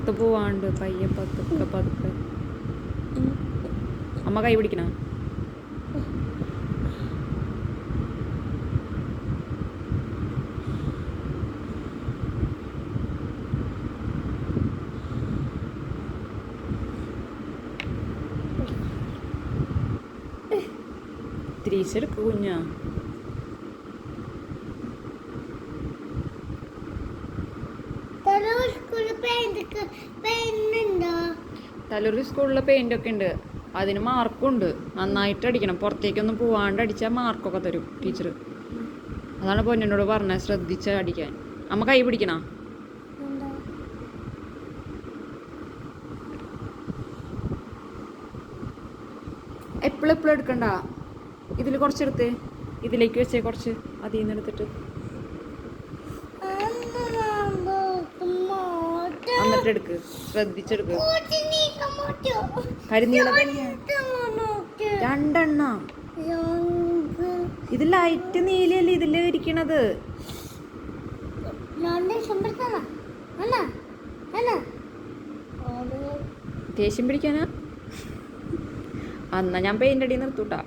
പുറത്ത് പോവാണ്ട് പയ്യെ പതുക്കെ പതുക്കെ. അമ്മ കൈ പിടിക്കണ? തിരിച്ചെടുക്കുക കുഞ്ഞാ തലൂർ സ്കൂളിൽ പെയിന്റ് പെയിന്റുണ്ടോ തലൂർ സ്കൂളിലെ പെയിന്റ് ഒക്കെ ഉണ്ട്. അതിന് മാർക്കും ഉണ്ട്. നന്നായിട്ട് അടിക്കണം. പുറത്തേക്കൊന്നും പോവാണ്ട് അടിച്ചാൽ മാർക്കൊക്കെ തരും ടീച്ചർ അതാണ് പൊന്നിനോട് പറഞ്ഞത് ശ്രദ്ധിച്ച് അടിക്കാൻ. അമ്മ കൈ പിടിക്കണ? എപ്പോഴും എപ്പോഴും എടുക്കണ്ട. ഇതിൽ കുറച്ചെടുത്ത്. ഇതിലേക്ക് വെച്ചേ കുറച്ച്. അതിൽ നിന്ന് എടുത്തിട്ട് എന്നിട്ട് എടുക്ക്. ശ്രദ്ധിച്ചെടുക്ക്. പെണ്ണ് രണ്ടെണ്ണ. ഇത് ലൈറ്റ് നീലയല്ലേ ഇതിൽ ഇരിക്കണത്? ദേഷ്യം പിടിക്കാനാ? അന്നാ ഞാൻ പെയിന്റ് അടി നിർത്തൂട്ടാ.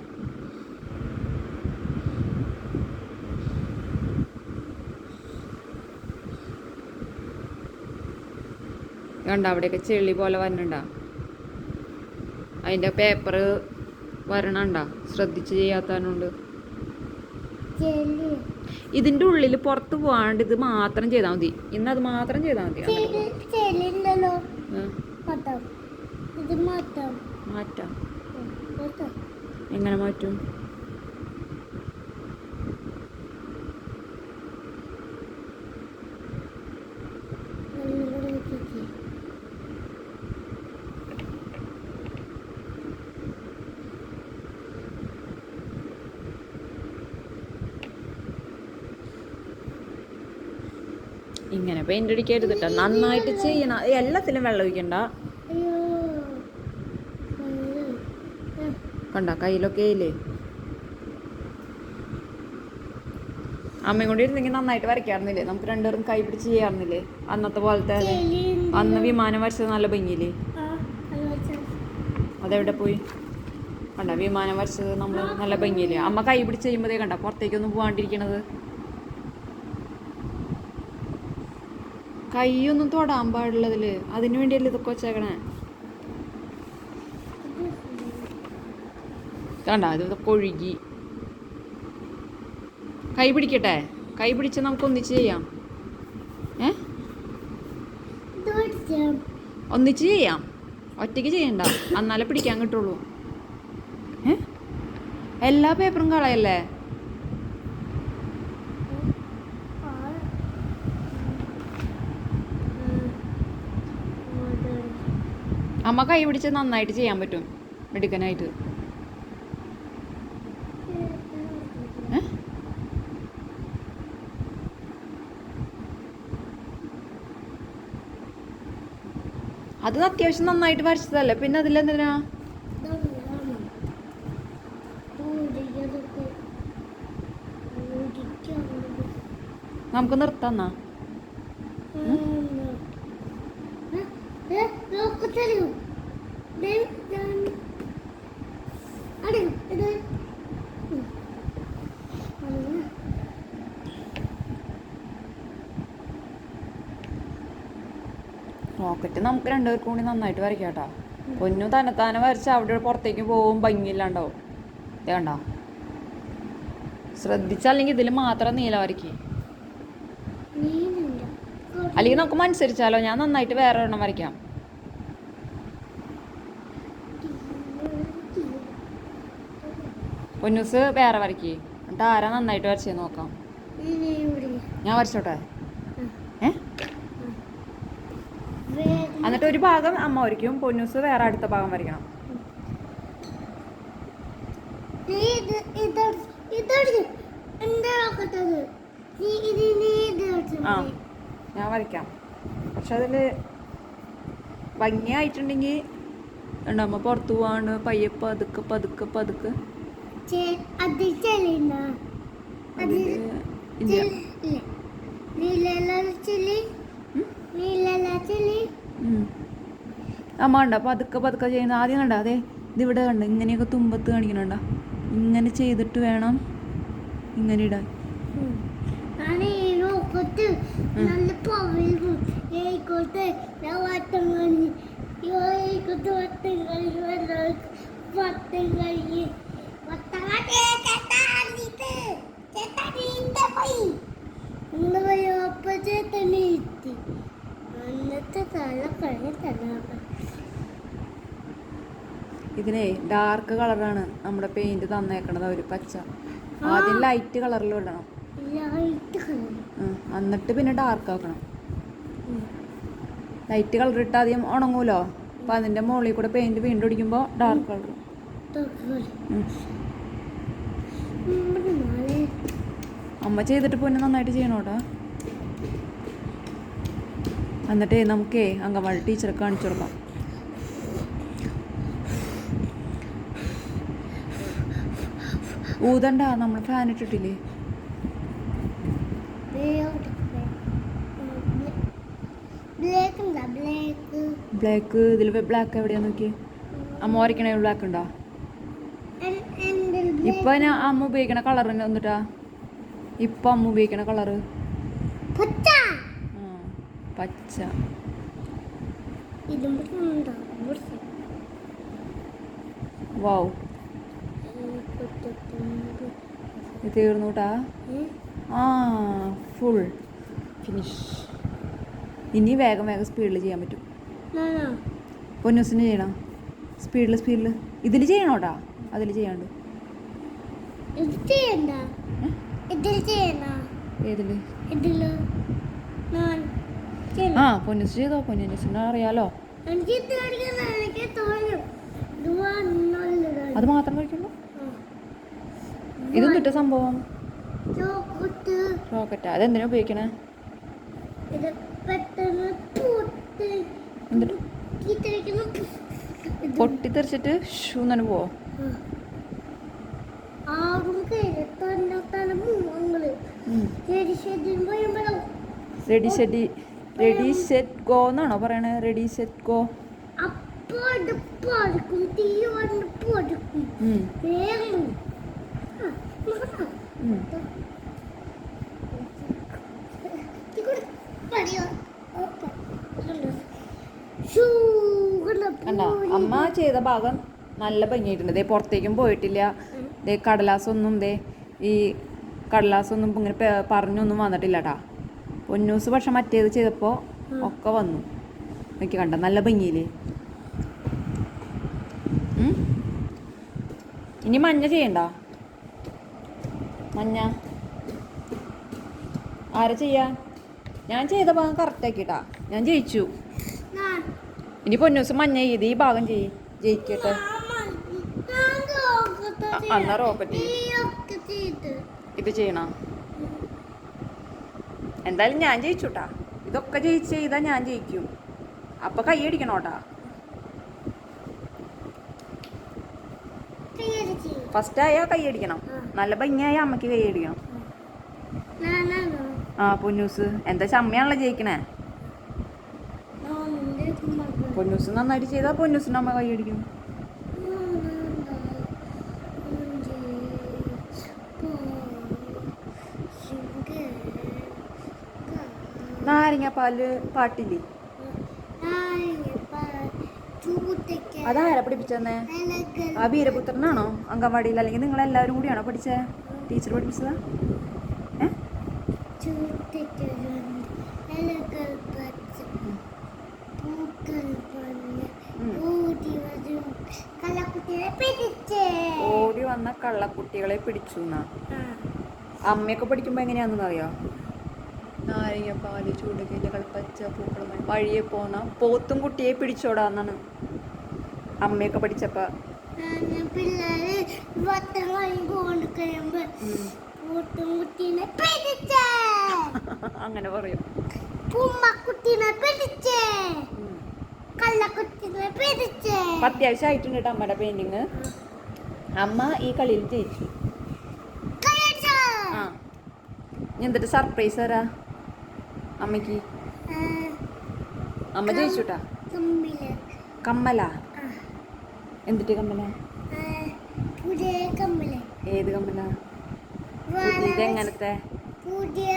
കണ്ട അവിടെയൊക്കെ ചെളി പോലെ വരണണ്ട? അതിന്റെ പേപ്പർ വരണണ്ട? ശ്രദ്ധിച്ച് ചെയ്യാത്തതുകൊണ്ട് ഇതിന്റെ ഉള്ളിൽ പുറത്ത് പോവാണ്ട് ഇത് മാത്രം ചെയ്താൽ മതി. ഇന്ന് അത് മാത്രം ചെയ്താൽ മതി. മാറ്റാം. എങ്ങനെ മാറ്റും? ഇങ്ങനെ പെയിന്റ് അടിക്കരുത് കേട്ടോ നന്നായിട്ട് ചെയ്യണം. എല്ലാത്തിലും വെള്ളം ഒഴിക്കണ്ട. കണ്ട കയ്യിലൊക്കെ ഇല്ലേ? അമ്മയും കൂടി ഇരുന്നെങ്കിൽ നന്നായിട്ട് വരയ്ക്കാറുന്നില്ലേ? നമുക്ക് രണ്ടുപേരും കൈ പിടിച്ച് ചെയ്യാറുന്നില്ലേ? അന്നത്തെ പോലത്തെ. അന്ന് വിമാനം വരച്ചത് നല്ല ഭംഗിയില്ലേ. അതെവിടെ പോയി? കണ്ട വിമാനം വരച്ചത് നമ്മൾ നല്ല ഭംഗിയില്ലേ? അമ്മ കൈ പിടിച്ച് ചെയ്യുമ്പോഴേ കണ്ട പുറത്തേക്കൊന്നും പോകാണ്ടിരിക്കണത് കൈയൊന്നും തൊടാൻ പാടുള്ളതിൽ. അതിനു വേണ്ടിയല്ലേ ഇതൊക്കെ വെച്ചേക്കണേ? കണ്ട? ഇതൊക്കെ ഒഴുകി. കൈ പിടിക്കട്ടെ? കൈ പിടിച്ച നമുക്ക് ഒന്നിച്ച് ചെയ്യാം. ഒന്നിച്ച് ചെയ്യാം. ഒറ്റയ്ക്ക് ചെയ്യണ്ട. എന്നാലേ പിടിക്കാൻ കിട്ടുള്ളൂ. എല്ലാ പേപ്പറും കളയല്ലേ ആ. ഉം. അത്. അമ്മ കൈ പിടിച്ച് നന്നായിട്ട് ചെയ്യാൻ പറ്റും മിടുക്കനായിട്ട്? അത് അത്യാവശ്യം നന്നായിട്ട് വരച്ചതല്ലേ പിന്നെ അതിലെന്തിനാ. നമുക്ക് നിർത്താന്നാ. ഏ, ഏ, നോക്ക് റോക്കറ്റ് നമുക്ക് രണ്ടുപേർക്കും കൂടി നന്നായിട്ട് വരയ്ക്കാം കേട്ടോ പൊന്നു തന്നെത്താനെ വരച്ച് അവിടെ പുറത്തേക്ക് പോകും ഭംഗിയില്ലാണ്ടാവും. ഇത് കണ്ടോ? ശ്രദ്ധിച്ചല്ലെങ്കിൽ ഇതിൽ മാത്രം നീല വരയ്ക്ക്. അല്ലെങ്കിൽ നമുക്ക് മനസ്സരിച്ചാലോ ഞാൻ നന്നായിട്ട് വേറെ എണ്ണം വരയ്ക്കാം. പൊന്നൂസ് വേറെ വരയ്ക്ക്. എന്നിട്ട് ആരാ നന്നായിട്ട് വരച്ചേ നോക്കാം. ഞാൻ വരച്ചോട്ടെ. ഏ? എന്നിട്ട് ഒരു ഭാഗം അമ്മ വരയ്ക്കും പൊന്നൂസ് വേറെ അടുത്ത ഭാഗം വരയ്ക്കണം. ആ ഞാൻ വരയ്ക്കാം. പക്ഷെ അതിൽ ഭംഗിയായിട്ടുണ്ടെങ്കിൽ അമ്മ പുറത്തു പോവാണ്ട് പയ്യെ പതുക്കെ പതുക്കെ പതുക്കെ. അമ്മ കണ്ട പതുക്കെ പതുക്കെ ചെയ്യുന്ന ആദ്യം കണ്ട അതെ ഇതിവിടെ കണ്ട ഇങ്ങനെയൊക്കെ തുമ്പത്ത് കാണിക്കണണ്ട? ഇങ്ങനെ ചെയ്തിട്ട് വേണം ഇങ്ങനെ ഇടാൻ. കഴിഞ്ഞ് ഏക്കോട്ട് വട്ടം കഴിഞ്ഞ് വെള്ളം വട്ടം കഴിഞ്ഞ് വട്ടം കഴിഞ്ഞ് ചേട്ടാനിത് ചേട്ടാനിന്റെ പോയി നിങ്ങൾ പോയപ്പോ ചേട്ടനെ എത്തി അന്നത്തെ തല കഴിഞ്ഞ തല ഇതിനെ ഡാർക്ക് കളറാണ് നമ്മുടെ പെയിന്റ് തന്നേക്കണത് ഒരു പച്ച. ആദ്യം ലൈറ്റ് കളറിൽ ഇടണം. എന്നിട്ട് പിന്നെ ഡാർക്ക് ആക്കണം. ലൈറ്റ് കളർ ഇട്ട് ആദ്യം ഉണങ്ങൂലോ? അപ്പൊ അതിന്റെ മുകളിൽ കൂടെ പെയിന്റ് വീണ്ടും അടിക്കുമ്പോ ഡാർക്ക് കളർ അമ്മ ചെയ്തിട്ട് പിന്നെ നന്നായിട്ട് ചെയ്യണോട്ടാ? എന്നിട്ടേ നമുക്കേ അങ്കമാടി ടീച്ചറെ കാണിച്ചു കൊടുക്കാം. ഊതണ്ട നമ്മൾ ഫാൻ ഇട്ടിട്ടില്ലേ? ബ്ലേക്ക് ഇതിൽ ബ്ലാക്ക് എവിടെയാ നോക്കി അമ്മ വരയ്ക്കണേ ബ്ലാക്ക് ഉണ്ടോ? ഇപ്പൊ അമ്മ ഉപയോഗിക്കണ കളർ തന്നെ വന്നിട്ടാ? ഇപ്പൊ അമ്മ ഉപയോഗിക്കണ കളറ് പച്ച. വൗ. തീർന്നുട്ടാ? ആ ഫുൾ. ഫിനിഷ്. ഇനി വേഗം വേഗം സ്പീഡിൽ ചെയ്യാൻ പറ്റും. പൊന്നൂസിന് ചെയ്യണം. സ്പീഡിൽ സ്പീഡിൽ ഇതിൽ ചെയ്യണോട്ടാ? അതിൽ ചെയ്യാണ്ട്. ഏതിൽ? ചെയ്യണം. ആ പൊന്നൂസ് ചെയ്തോ പൊന്നൂസിന് അറിയാലോ? അത് മാത്രം കഴിക്കുള്ളൂ ഇതും കിട്ട സംഭവം? റോക്കറ്റ് അതെന്തിനാ ഉപയോഗിക്കണേ? പൊട്ടിത്തെറിച്ചിട്ട് ഷൂ തന്നെ പോവോ? Ready set ready set go എന്നാണോ പറയണേ? Ready set go. കണ്ടോ? അമ്മ ചെയ്ത ഭാഗം നല്ല ഭംഗിയായിട്ടുണ്ട്. ദേ പുറത്തേക്കും പോയിട്ടില്ല. ദേ കടലാസൊന്നും ദേ ഈ കടലാസൊന്നും ഇങ്ങനെ പറഞ്ഞൊന്നും വന്നിട്ടില്ല കേട്ടാ പൊന്നൂസ് പക്ഷെ മറ്റേത് ചെയ്തപ്പോൾ ഒക്കെ വന്നു. നോക്കി കണ്ട? നല്ല ഭംഗിയില്ലേ? ഇനി മഞ്ഞ ചെയ്യണ്ട? മഞ്ഞ. ആരാ ചെയ്യാ? ഞാൻ ചെയ്ത ഭാഗം കറക്റ്റ് ആക്കിട്ടാ ഞാൻ ജയിച്ചു. ഇനി പൊന്നൂസ് മഞ്ഞ ചെയ്ത് ഈ ഭാഗം ചെയ്യ്. ജയിക്കട്ടെ. അന്നാ റോക്കറ്റ്. ഇത് ചെയ്യണം? എന്തായാലും ഞാൻ ജയിച്ചുട്ടാ. ഇതൊക്കെ ജയിച്ച് ചെയ്താൽ ഞാൻ ജയിക്കും. അപ്പൊ കൈ അടിക്കണോട്ടാ. ചെയ്ത് ചെയ്യും. ഫസ്റ്റ് ആയാൽ കൈയടിക്കണം നല്ല ഭംഗിയായ അമ്മയ്ക്ക് കൈയടിക്കണം ആ പൊന്നൂസ്. എന്താ ചമ്മയാണല്ലോ ജയിക്കണേ. പൊന്നൂസ് നന്നായിട്ട് ചെയ്താൽ പൊന്നൂസിന്റെ അമ്മ കൈ നാരങ്ങാപ്പാൽ പാട്ടില്ലേ? അതാരാ പഠിപ്പിച്ചെന്നേ? ആ വീരപുത്രനാണോ അംഗൻവാടിയിൽ? അല്ലെങ്കിൽ നിങ്ങൾ എല്ലാവരും കൂടിയാണോ പഠിച്ചേ? ടീച്ചർ പഠിപ്പിച്ചതാ? ഓടി വന്ന കള്ളക്കുട്ടികളെ പിടിച്ചു എന്നാ. അമ്മയൊക്കെ പഠിക്കുമ്പോ എങ്ങനെയാണെന്ന് അറിയോ നാരങ്ങപ്പാൽ ചൂടുകയിലകൾ പച്ച പൂക്കൾ വഴിയെ പോന്ന പോത്തും കുട്ടിയെ പിടിച്ചോടാന്നാണ് അമ്മയൊക്കെ പഠിച്ചപ്പോ. അങ്ങനെ പറയും. അത്യാവശ്യം കേട്ടോ അമ്മയുടെ പെയിന്റിങ് അമ്മ ഈ കളിയിൽ ജയിച്ചു. എന്നിട്ട് സർപ്രൈസ് തരാ അമ്മയ്ക്ക്? ആ, അമ്മ ജയിച്ചുട്ടാ? കമ്മല? എന്തിട്ട് കമ്മല? ഏത് കമ്മല ഇതെങ്ങനത്തെ? പുതിയ.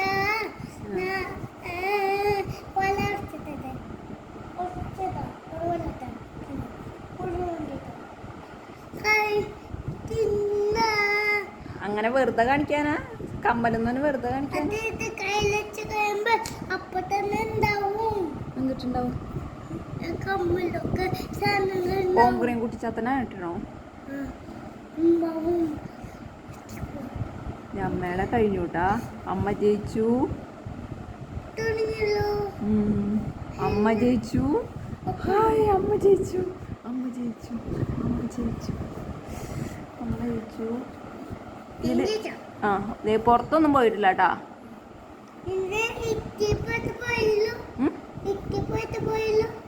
അങ്ങനെ വെറുതെ കാണിക്കാനാ? കമ്മലൊന്നും വെറുതെ കാണിക്കാൻ. അപ്പൊ തന്നെ ഉണ്ടാവും എന്നിട്ടുണ്ടാവും കമ്മലൊക്കെ. അമ്മയുടെ കഴിഞ്ഞു കേട്ടാ അമ്മ ജയിച്ചു. അമ്മ ജയിച്ചു. ഹായ് അമ്മ ജയിച്ചു. അമ്മ ജയിച്ചു. അമ്മ ജയിച്ചു. അമ്മ ജയിച്ചു. ആ പുറത്തൊന്നും പോയിട്ടില്ല കേട്ടാ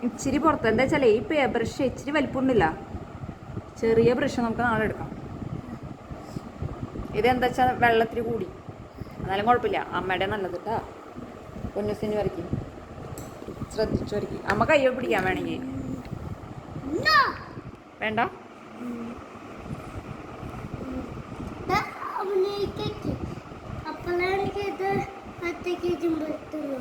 ഇച്ചിരി പുറത്ത്. എന്താ വെച്ചാൽ ഈ പേ ബ്രഷ് ഇച്ചിരി വലിപ്പമുണ്ടില്ല ചെറിയ ബ്രഷ് നമുക്ക് നാളെ എടുക്കാം. ഇതെന്താ വെച്ചാൽ വെള്ളത്തിൽ കൂടി. എന്നാലും കുഴപ്പമില്ല. അമ്മയുടെ നല്ലത് കേട്ടാ പൊന്നുസിന് വരയ്ക്കും. ശ്രദ്ധിച്ചു വരയ്ക്കും അമ്മ കയ്യോ പിടിക്കാൻ വേണമെങ്കിൽ! വേണ്ട? അവനേക്ക് അപ്പോഴാണ് ഇത് പത്ത് കെ ജി